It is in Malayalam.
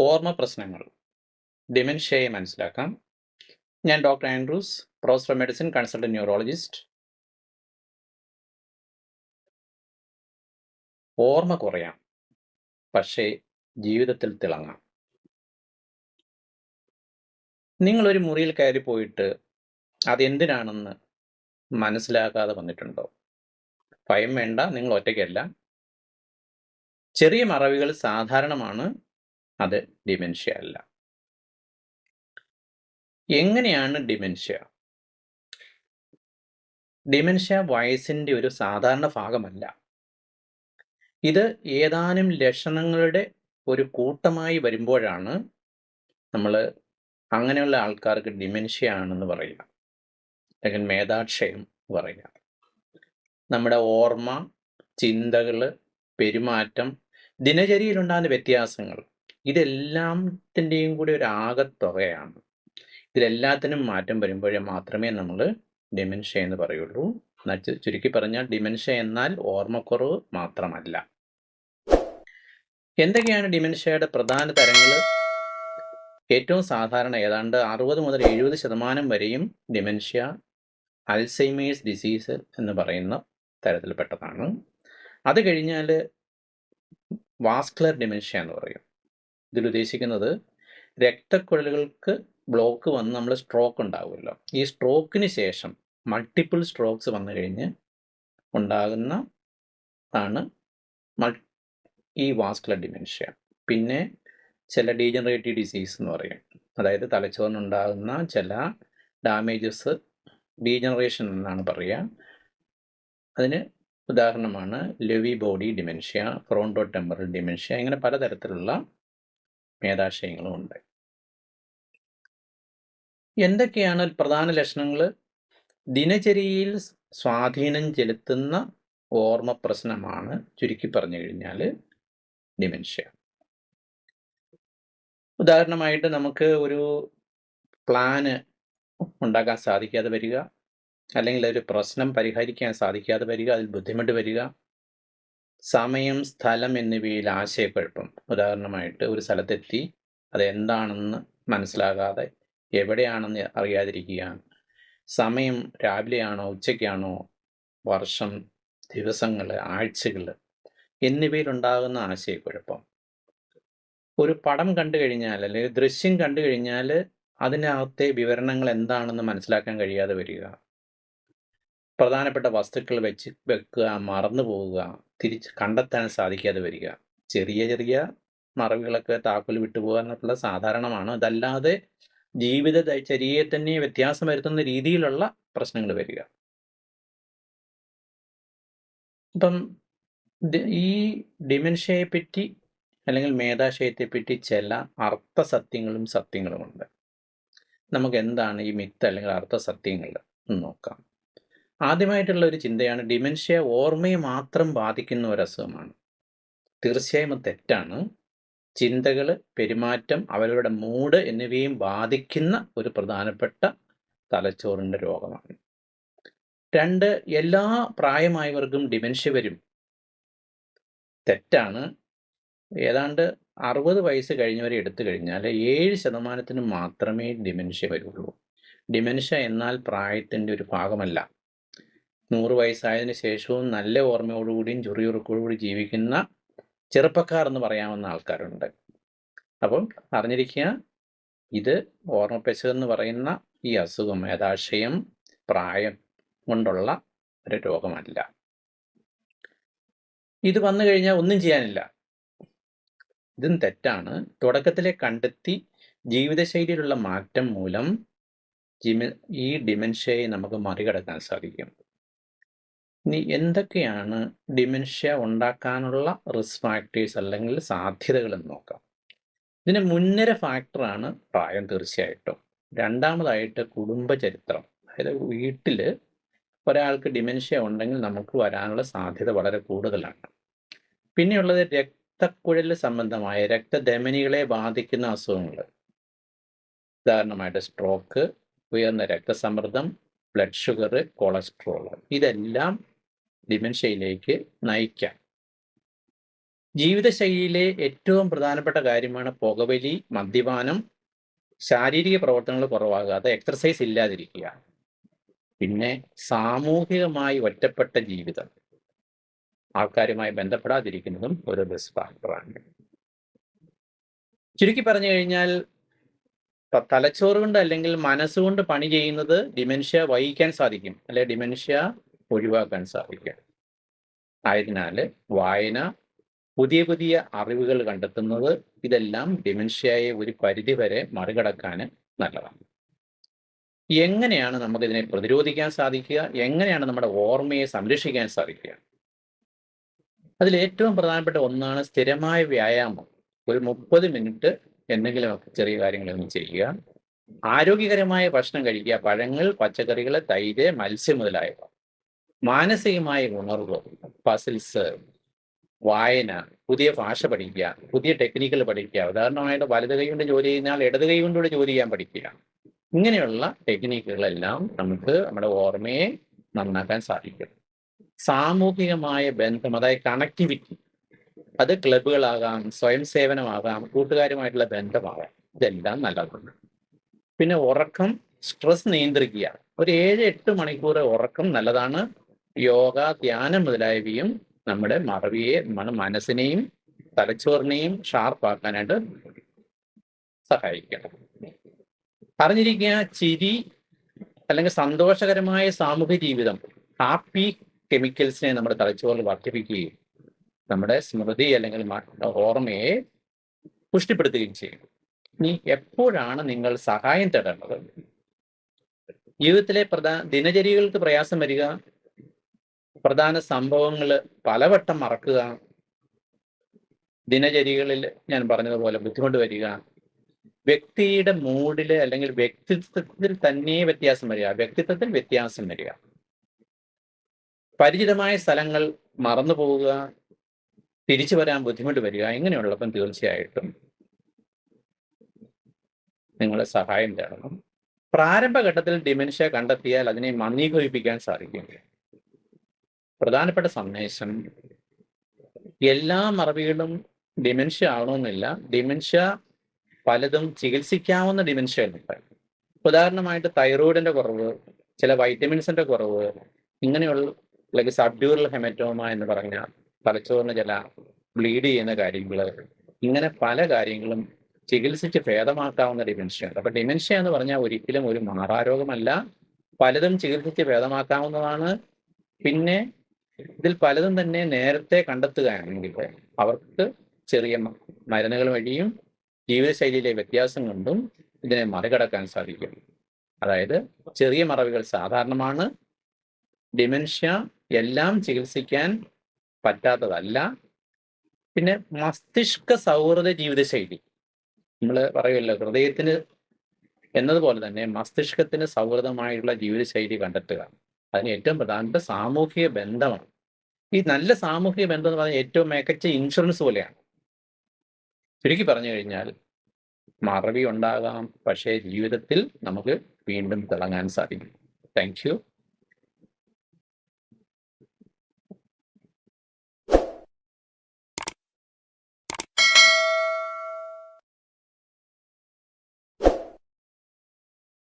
ഓർമ്മ പ്രശ്നങ്ങൾ. ഡിമെൻഷ്യയെ മനസ്സിലാക്കാം. ഞാൻ doctor Andrews professor medicine consultant neurologist ഓർമ്മ കുറയാം പക്ഷേ ജീവിതത്തിൽ തിളങ്ങാം. നിങ്ങളൊരു മുറിയിൽ കയറി പോയിട്ട് അതെന്തിനാണെന്ന് മനസ്സിലാക്കാതെ വന്നിട്ടുണ്ടോ? ഭയം വേണ്ട നിങ്ങൾ ഒറ്റയ്ക്കല്ല. ചെറിയ മറവികൾ സാധാരണമാണ്. അത് ഡിമെൻഷ്യ അല്ല. എങ്ങനെയാണ് ഡിമെൻഷ്യ? ഡിമെൻഷ്യ വയസ്സിന്റെ ഒരു സാധാരണ ഭാഗമല്ല. ഇത് ഏതാനും ലക്ഷണങ്ങളുടെ ഒരു കൂട്ടമായി വരുമ്പോഴാണ് നമ്മൾ അങ്ങനെയുള്ള ആൾക്കാർക്ക് ഡിമെൻഷ്യ ആണെന്ന് പറയുക. അല്ലെങ്കിൽ മേധാക്ഷയം പറയുക. നമ്മുടെ ഓർമ്മ ചിന്തകൾ പെരുമാറ്റം ദിനചര്യയിലുണ്ടാകുന്ന വ്യത്യാസങ്ങൾ. ഇതെല്ലാത്തിന്റെയും കൂടി ഒരു ആകത്തുകയാണ്. ഇതിലെല്ലാത്തിനും മാറ്റം വരുമ്പോഴേ മാത്രമേ നമ്മൾ ഡിമെൻഷ്യ എന്ന് പറയുള്ളൂ. ചുരുക്കി പറഞ്ഞാൽ ഡിമെൻഷ്യ എന്നാൽ ഓർമ്മക്കുറവ് മാത്രമല്ല. എന്തൊക്കെയാണ് ഡിമെൻഷ്യയുടെ പ്രധാന തരങ്ങൾ ഏറ്റവും സാധാരണ ഏതാണ്ട് അറുപത് മുതൽ എഴുപത് ശതമാനം വരെയും ഡിമെൻഷ്യ അൽസൈമേഴ്സ് ഡിസീസ് എന്ന് പറയുന്ന തരത്തിൽപ്പെട്ടതാണ്. അത് കഴിഞ്ഞാൽ വാസ്കുലർ ഡിമെൻഷ്യ എന്ന് പറയും. ഇതിൽ ഉദ്ദേശിക്കുന്നത് രക്തക്കുഴലുകൾക്ക് ബ്ലോക്ക് വന്ന് നമ്മൾ സ്ട്രോക്ക് ഉണ്ടാവുമല്ലോ. ഈ സ്ട്രോക്കിന് ശേഷം മൾട്ടിപ്പിൾ സ്ട്രോക്സ് വന്നു കഴിഞ്ഞ് ഉണ്ടാകുന്ന ആണ് ഈ വാസ്കുലർ ഡിമെൻഷ്യ പിന്നെ ചില ഡീജനറേറ്റീവ് ഡിസീസ് എന്ന് പറയും. അതായത് തലച്ചോറിനുണ്ടാകുന്ന ചില ഡാമേജസ് ഡീജനറേഷൻ എന്നാണ് പറയുക അതിന് ഉദാഹരണമാണ് Lewy body dementia frontotemporal dementia ഇങ്ങനെ പലതരത്തിലുള്ള മേധാശയങ്ങളും ഉണ്ട് എന്തൊക്കെയാണ് പ്രധാന ലക്ഷണങ്ങൾ ദിനചര്യയിൽ സ്വാധീനം ചെലുത്തുന്ന ഓർമ്മ പ്രശ്നമാണ് ചുരുക്കി പറഞ്ഞു കഴിഞ്ഞാൽ ഡിമെൻഷ്യ. ഉദാഹരണമായിട്ട് നമുക്ക് ഒരു പ്ലാന് ഉണ്ടാക്കാൻ സാധിക്കാതെ വരിക അല്ലെങ്കിൽ ഒരു പ്രശ്നം പരിഹരിക്കാൻ സാധിക്കാതെ വരിക അതിൽ ബുദ്ധിമുട്ട് വരിക സമയം സ്ഥലം എന്നിവയിൽ ആശയക്കുഴപ്പം. ഉദാഹരണമായിട്ട് ഒരു സ്ഥലത്തെത്തി അത് എന്താണെന്ന് മനസ്സിലാകാതെ എവിടെയാണെന്ന് അറിയാതിരിക്കുകയാണ്. സമയം രാവിലെയാണോ ഉച്ചയ്ക്കാണോ വർഷം ദിവസങ്ങൾ ആഴ്ചകൾ എന്നിവയിലുണ്ടാകുന്ന ആശയക്കുഴപ്പം. ഒരു പടം കണ്ടു കഴിഞ്ഞാൽ അല്ലെങ്കിൽ ദൃശ്യം കണ്ടു കഴിഞ്ഞാൽ അതിനകത്തെ വിവരണങ്ങൾ എന്താണെന്ന് മനസ്സിലാക്കാൻ കഴിയാതെ വരിക. പ്രധാനപ്പെട്ട വസ്തുക്കൾ വെച്ച് വെക്കുക മറന്നു പോവുക തിരിച്ച് കണ്ടെത്താൻ സാധിക്കാതെ വരിക. ചെറിയ ചെറിയ മറവികളൊക്കെ താക്കോൽ വിട്ടുപോകാനുള്ള സാധാരണമാണ്. അതല്ലാതെ ജീവിത ചര്യയെ തന്നെ വ്യത്യാസം വരുത്തുന്ന രീതിയിലുള്ള പ്രശ്നങ്ങൾ വരിക. അപ്പം ഈ ഡിമെൻഷ്യയെ പറ്റി അല്ലെങ്കിൽ മേധാശയത്തെ പറ്റി ചില അർത്ഥസത്യങ്ങളും സത്യങ്ങളുമുണ്ട്. നമുക്ക് എന്താണ് ഈ മിത്ത് അല്ലെങ്കിൽ അർത്ഥസത്യങ്ങൾ എന്ന് നോക്കാം. ആദ്യമായിട്ടുള്ള ഒരു ചിന്തയാണ് ഡിമെൻഷ്യ ഓർമ്മയെ മാത്രം ബാധിക്കുന്ന ഒരു അസുഖമാണ് തീർച്ചയായും അത് തെറ്റാണ്. ചിന്തകൾ പെരുമാറ്റം അവരുടെ മൂഡ് എന്നിവയും ബാധിക്കുന്ന ഒരു പ്രധാനപ്പെട്ട തലച്ചോറിന്റെ രോഗമാണ്. രണ്ട് എല്ലാ പ്രായമായവർക്കും ഡിമെൻഷ്യ വരും. തെറ്റാണ്. ഏതാണ്ട് അറുപത് വയസ്സ് കഴിഞ്ഞവരെ എടുത്തു കഴിഞ്ഞാൽ ഏഴ് ശതമാനത്തിന് മാത്രമേ ഡിമെൻഷ്യ വരുള്ളൂ. ഡിമെൻഷ്യ എന്നാൽ പ്രായത്തിന്റെ ഒരു ഭാഗമല്ല. നൂറ് വയസ്സായതിനു ശേഷവും നല്ല ഓർമ്മയോടുകൂടിയും ചുറിയുറുക്കോടുകൂടി ജീവിക്കുന്ന ചെറുപ്പക്കാർ എന്ന് പറയാവുന്ന ആൾക്കാരുണ്ട്. അപ്പം അറിഞ്ഞിരിക്കുക ഇത് എന്ന് പറയുന്ന ഈ അസുഖം ഏതാശയം പ്രായം കൊണ്ടുള്ള ഒരു രോഗമല്ല. ഇത് വന്നു കഴിഞ്ഞാൽ ഒന്നും ചെയ്യാനില്ല. ഇതും തെറ്റാണ്. തുടക്കത്തിലെ കണ്ടെത്തി ജീവിതശൈലിയിലുള്ള മാറ്റം മൂലം ഈ ഡിമെൻഷ്യയെ നമുക്ക് മറികടക്കാൻ സാധിക്കും. ഇനി എന്തൊക്കെയാണ് ഡിമെൻഷ്യ ഉണ്ടാക്കാനുള്ള റിസ്ക് ഫാക്ടേഴ്സ് അല്ലെങ്കിൽ സാധ്യതകൾ എന്ന് നോക്കാം. ഇതിന് മുൻനിര ഫാക്ടറാണ് പ്രായം തീർച്ചയായിട്ടും. രണ്ടാമതായിട്ട് കുടുംബചരിത്രം. അതായത് വീട്ടിൽ ഒരാൾക്ക് ഡിമെൻഷ്യ ഉണ്ടെങ്കിൽ നമുക്ക് വരാനുള്ള സാധ്യത വളരെ കൂടുതലാണ്. പിന്നെയുള്ളത് രക്തക്കുഴൽ സംബന്ധമായ രക്തധമനികളെ ബാധിക്കുന്ന അസുഖങ്ങൾ. ഉദാഹരണമായിട്ട് സ്ട്രോക്ക് ഉയർന്ന രക്തസമ്മർദ്ദം ബ്ലഡ് ഷുഗർ കൊളസ്ട്രോൾ ഇതെല്ലാം ഡിമെൻഷ്യയിലേക്ക് നയിക്കാം. ജീവിതശൈലിയിലെ ഏറ്റവും പ്രധാനപ്പെട്ട കാര്യമാണ് പുകവലി മദ്യപാനം ശാരീരിക പ്രവർത്തനങ്ങൾ കുറവാകാതെ എക്സർസൈസ് ഇല്ലാതിരിക്കുക. പിന്നെ സാമൂഹികമായി ഒറ്റപ്പെട്ട ജീവിതം. ആൾക്കാരുമായി ബന്ധപ്പെടാതിരിക്കുന്നതും ഒരു റിസ്ക് ഫാക്ടറാണ് ചുരുക്കി പറഞ്ഞു കഴിഞ്ഞാൽ തലച്ചോറ് കൊണ്ട് അല്ലെങ്കിൽ മനസ്സുകൊണ്ട് പണി ചെയ്യുന്നത് ഡിമെൻഷ്യ വഹിക്കാൻ സാധിക്കും. അല്ലെ ഡിമെൻഷ്യ ഒഴിവാക്കാൻ സാധിക്കും. ആയതിനാൽ വായന പുതിയ പുതിയ അറിവുകൾ കണ്ടെത്തുന്നത് ഇതെല്ലാം ഡിമെൻഷ്യയെ ഒരു പരിധി വരെ മറികടക്കാൻ നല്ലതാണ്. എങ്ങനെയാണ് നമുക്കിതിനെ പ്രതിരോധിക്കാൻ സാധിക്കുക? എങ്ങനെയാണ് നമ്മുടെ ഓർമ്മയെ സംരക്ഷിക്കാൻ സാധിക്കുക? അതിൽ ഏറ്റവും പ്രധാനപ്പെട്ട ഒന്നാണ് സ്ഥിരമായ വ്യായാമം. ഒരു മുപ്പത് മിനിറ്റ് എന്തെങ്കിലുമൊക്കെ ചെറിയ കാര്യങ്ങളൊന്നും ചെയ്യുക. ആരോഗ്യകരമായ ഭക്ഷണം കഴിക്കുക. പഴങ്ങൾ പച്ചക്കറികൾ തൈര് മത്സ്യം മുതലായവ. മാനസികമായ ഉണർവ് പസിൽസ് വായന പുതിയ ഭാഷ പഠിക്കുക പുതിയ ടെക്നിക്കുകൾ പഠിക്കുക. ഉദാഹരണമായിട്ട് വലത് കൈ കൊണ്ട് ജോലി ചെയ്യുന്ന ഇടത് കൈ കൊണ്ടുകൂടെ ജോലി ചെയ്യാൻ പഠിക്കുക. ഇങ്ങനെയുള്ള ടെക്നിക്കുകളെല്ലാം നമുക്ക് നമ്മുടെ ഓർമ്മയെ നന്നാക്കാൻ സാധിക്കും. സാമൂഹികമായ ബന്ധം അതായത് കണക്ടിവിറ്റി അത് ക്ലബുകളാകാം സ്വയം സേവനമാകാം കൂട്ടുകാരുമായിട്ടുള്ള ബന്ധമാകാം. ഇതെല്ലാം നല്ലതാണ്. പിന്നെ ഉറക്കം സ്ട്രെസ് നിയന്ത്രിക്കുക. ഒരു ഏഴ് എട്ട് മണിക്കൂർ ഉറക്കം നല്ലതാണ്. യോഗ ധ്യാനം മുതലായവയും നമ്മുടെ മറവിയെ നമ്മുടെ മനസ്സിനെയും തലച്ചോറിനെയും ഷാർപ്പാക്കാനായിട്ട് സഹായിക്കണം. അറിഞ്ഞിരിക്കുക ചിരി അല്ലെങ്കിൽ സന്തോഷകരമായ സാമൂഹ്യ ജീവിതം ഹാപ്പി കെമിക്കൽസിനെ നമ്മുടെ തലച്ചോറിൽ വർദ്ധിപ്പിക്കുകയും നമ്മുടെ സ്മൃതി അല്ലെങ്കിൽ ഓർമ്മയെ പുഷ്ടിപ്പെടുത്തുകയും ചെയ്യും. ഇനി എപ്പോഴാണ് നിങ്ങൾ സഹായം തേടേണ്ടത്? ജീവിതത്തിലെ പ്രധാന ദിനചര്യകൾക്ക് പ്രയാസം വരിക പ്രധാന സംഭവങ്ങൾ പലവട്ടം മറക്കുക. ദിനചര്യകളിൽ ഞാൻ പറഞ്ഞതുപോലെ ബുദ്ധിമുട്ട് വരിക. വ്യക്തിയുടെ മൂഡിൽ അല്ലെങ്കിൽ വ്യക്തിത്വത്തിൽ തന്നെ വ്യത്യാസം വരിക. വ്യക്തിത്വത്തിൽ വ്യത്യാസം വരിക. പരിചിതമായ സ്ഥലങ്ങൾ മറന്നു പോവുക തിരിച്ചു വരാൻ ബുദ്ധിമുട്ട് വരിക. ഇങ്ങനെയുള്ളപ്പം തീർച്ചയായിട്ടും നിങ്ങളെ സഹായം തേടണം. പ്രാരംഭഘട്ടത്തിൽ ഡിമെൻഷ്യ കണ്ടെത്തിയാൽ അതിനെ മന്ദീകരിപ്പിക്കാൻ സാധിക്കും. പ്രധാനപ്പെട്ട സന്ദേശം എല്ലാ മറവികളും ഡിമെൻഷ്യ ആവണമെന്നില്ല ഡിമെൻഷ്യ പലതും ചികിത്സിക്കാവുന്ന ഡിമെൻഷ്യുണ്ട് ഉദാഹരണമായിട്ട് തൈറോയിഡിന്റെ കുറവ് ചില വൈറ്റമിൻസിന്റെ കുറവ് ഇങ്ങനെയുള്ള അല്ലെങ്കിൽ സബ്ഡ്യൂറൽ ഹെമറ്റോമ എന്ന് പറഞ്ഞ തലച്ചോറിന് ചില ബ്ലീഡ് ചെയ്യുന്ന കാര്യങ്ങൾ ഇങ്ങനെ പല കാര്യങ്ങളും ചികിത്സിച്ച് ഭേദമാക്കാവുന്ന ഡിമെൻഷ്യ അപ്പൊ ഡിമെൻഷ്യ എന്ന് പറഞ്ഞാൽ ഒരിക്കലും ഒരു മാറാരോഗമല്ല. പലതും ചികിത്സിച്ച് ഭേദമാക്കാവുന്നതാണ്. പിന്നെ ഇതിൽ പലതും തന്നെ നേരത്തെ കണ്ടെത്തുകയാണെങ്കിൽ അവർക്ക് ചെറിയ മരുന്നുകൾ വഴിയും ജീവിതശൈലിയിലെ വ്യത്യാസം കൊണ്ടും ഇതിനെ മറികടക്കാൻ സാധിക്കും. അതായത് ചെറിയ മറവികൾ സാധാരണമാണ്. ഡിമെൻഷ്യ എല്ലാം ചികിത്സിക്കാൻ പറ്റാത്തതല്ല. പിന്നെ മസ്തിഷ്ക സൗഹൃദ ജീവിതശൈലി. നമ്മൾ പറയുമല്ലോ ഹൃദയത്തിന് എന്നതുപോലെ തന്നെ മസ്തിഷ്കത്തിന് സൗഹൃദമായുള്ള ജീവിതശൈലി കണ്ടെത്തുക. അതിന് ഏറ്റവും പ്രധാനപ്പെട്ട സാമൂഹിക ബന്ധമാണ്. ഈ നല്ല സാമൂഹിക ബന്ധം എന്ന് പറഞ്ഞാൽ ഏറ്റവും മികച്ച ഇൻഷുറൻസ് പോലെയാണ്. ചുരുക്കി പറഞ്ഞു കഴിഞ്ഞാൽ മറവി ഉണ്ടാകാം പക്ഷേ ജീവിതത്തിൽ നമുക്ക് വീണ്ടും തിളങ്ങാൻ സാധിക്കും. താങ്ക്